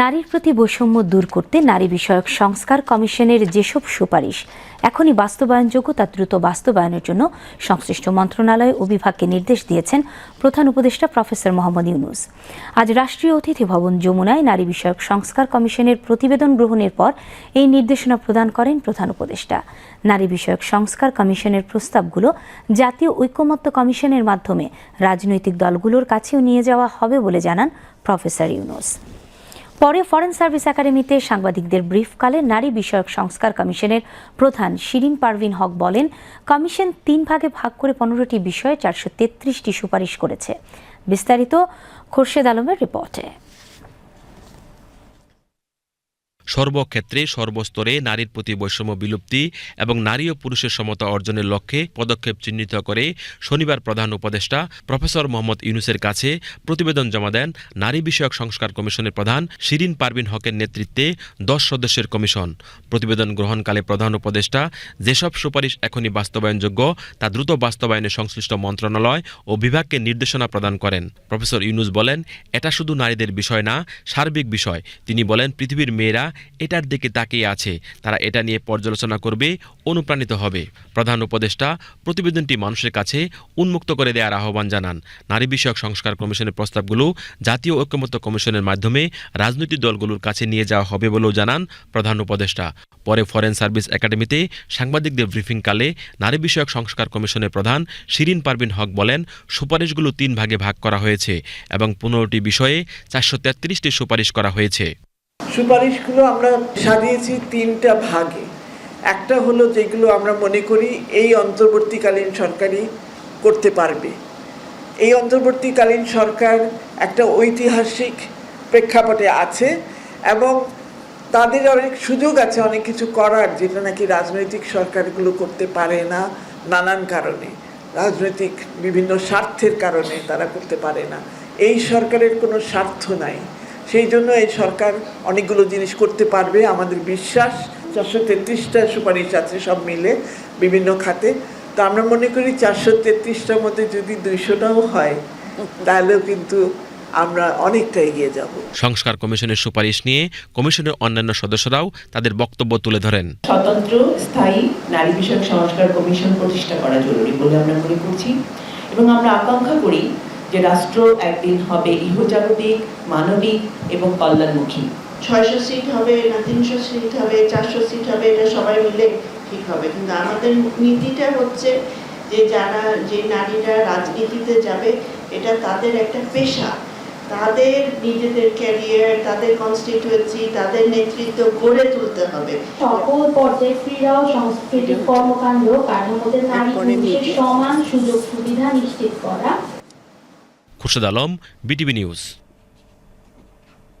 নারীর প্রতি বৈষম্য দূর করতে নারী বিষয়ক সংস্কার কমিশনের যেসব সুপারিশ, এখনই বাস্তবায়নযোগ্য তা দ্রুত বাস্তবায়নের জন্য সংশ্লিষ্ট মন্ত্রণালয় ও বিভাগকে নির্দেশ দিয়েছেন প্রধান উপদেষ্টা প্রফেসর মোহাম্মদ ইউনুস। আজ রাষ্ট্রীয় অতিথি ভবন যমুনায় নারী বিষয়ক সংস্কার কমিশনের প্রতিবেদন গ্রহণের পর এই নির্দেশনা প্রদান করেন প্রধান উপদেষ্টা। নারী বিষয়ক সংস্কার কমিশনের প্রস্তাবগুলো জাতীয় ঐক্যমত্য কমিশনের মাধ্যমে রাজনৈতিক দলগুলোর কাছেও নিয়ে যাওয়া হবে বলে জানান প্রফেসর ইউনুস। পরে ফরেন সার্ভিস একাডেমিতে সাংবাদিকদের ব্রিফকালে নারী বিষয়ক সংস্কার কমিশনের প্রধান শিরিন পারভিন হক বলেন, কমিশন তিন ভাগে ভাগ করে পনেরোটি বিষয়ে চারশো তেত্রিশটি সুপারিশ করেছে। বিস্তারিত খোরশেদ আলমের রিপোর্টে। সর্বক্ষেত্রে সর্বস্তরে নারীর প্রতি বৈষম্য বিলুপ্তি এবং নারী ও পুরুষের সমতা অর্জনের লক্ষ্যে পদক্ষেপ চিহ্নিত করে শনিবার প্রধান উপদেষ্টা প্রফেসর মোহাম্মদ ইউনুসের কাছে প্রতিবেদন জমা দেন নারী বিষয়ক সংস্কার কমিশনের প্রধান শিরিন পারভিন হকের নেতৃত্বে দশ সদস্যের কমিশন। প্রতিবেদন গ্রহণকালে প্রধান উপদেষ্টা যেসব সুপারিশ এখনই বাস্তবায়নযোগ্য তা দ্রুত বাস্তবায়নে সংশ্লিষ্ট মন্ত্রণালয় ও বিভাগকে নির্দেশনা প্রদান করেন। প্রফেসর ইউনুস বলেন, এটা শুধু নারীদের বিষয় না, সার্বিক বিষয়। তিনি বলেন, পৃথিবীর মেয়েরা এটার দিকে তাকিয়ে আছে। তারা এটা নিয়ে পর্যালোচনা করবে, অনুপ্রাণিত হবে। প্রধান উপদেষ্টা প্রতিবেদনটি মানুষের কাছে উন্মুক্ত করে দেওয়ার আহ্বান জানান। নারী বিষয়ক সংস্কার কমিশনের প্রস্তাবগুলো জাতীয় ঐক্যমত্য কমিশনের মাধ্যমে রাজনৈতিক দলগুলোর কাছে নিয়ে যাওয়া হবে বলেও জানান প্রধান উপদেষ্টা। পরে ফরেন সার্ভিস একাডেমিতে সাংবাদিকদের ব্রিফিংকালে নারী বিষয়ক সংস্কার কমিশনের প্রধান শিরিন পারভিন হক বলেন, সুপারিশগুলো তিন ভাগে ভাগ করা হয়েছে এবং পনেরোটি বিষয়ে চারশো তেত্রিশটি সুপারিশ করা হয়েছে। সুপারিশগুলো আমরা সাজিয়েছি তিনটা ভাগে। একটা হলো যেগুলো আমরা মনে করি এই অন্তর্বর্তীকালীন সরকারই করতে পারবে। এই অন্তর্বর্তীকালীন সরকার একটা ঐতিহাসিক প্রেক্ষাপটে আছে এবং তাদের অনেক সুযোগ আছে, অনেক কিছু করার যেটা নাকি রাজনৈতিক সরকারগুলো করতে পারে না নানান কারণে। রাজনৈতিক বিভিন্ন স্বার্থের কারণে তারা করতে পারে না। এই সরকারের কোনো স্বার্থ নাই। সেই জন্য এই সরকার অনেকগুলো জিনিস করতে পারবে আমাদের বিশ্বাস। চারশো তেত্রিশটা সুপারিশ আছে সব মিলে বিভিন্ন খাতে। তো আমরা মনে করি চারশো তেত্রিশটার মধ্যে যদি দুইশোটাও হয় তাহলেও কিন্তু আমরা অনেকটা এগিয়ে যাব। সংস্কার কমিশনের সুপারিশ নিয়ে কমিশনের অন্যান্য সদস্যরাও তাদের বক্তব্য তুলে ধরেন। স্বতন্ত্র স্থায়ী নারী বিষয়ক সংস্কার কমিশন প্রতিষ্ঠা করা জরুরি বলে আমরা মনে করছি। এবং আমরা আকাঙ্ক্ষা করি যে রাষ্ট্র একদিন হবে ইহজাগতিক মানবিক এবং কল্যাণমুখী। ছয়শো সিট হবে না তিনশো সিট হবে চারশো সিট হবে এটা সবাই মিলে ঠিক হবে। কিন্তু আমাদের নীতিটা হচ্ছে যে যারা যে নারীরা রাজনীতিতে যাবে এটা তাদের একটা পেশা। তাদের নিজেদের ক্যারিয়ার তাদের কনস্টিটিউয়েন্সি তাদের নেতৃত্ব গড়ে তুলতে হবে। সকল পর্যায়ে ক্রীড়া ও সাংস্কৃতিক কর্মকাণ্ড কাঠামোতে নারী পুরুষের সমান সুযোগ সুবিধা নিশ্চিত করা খুরশেদ আলম বিটিভি নিউজ।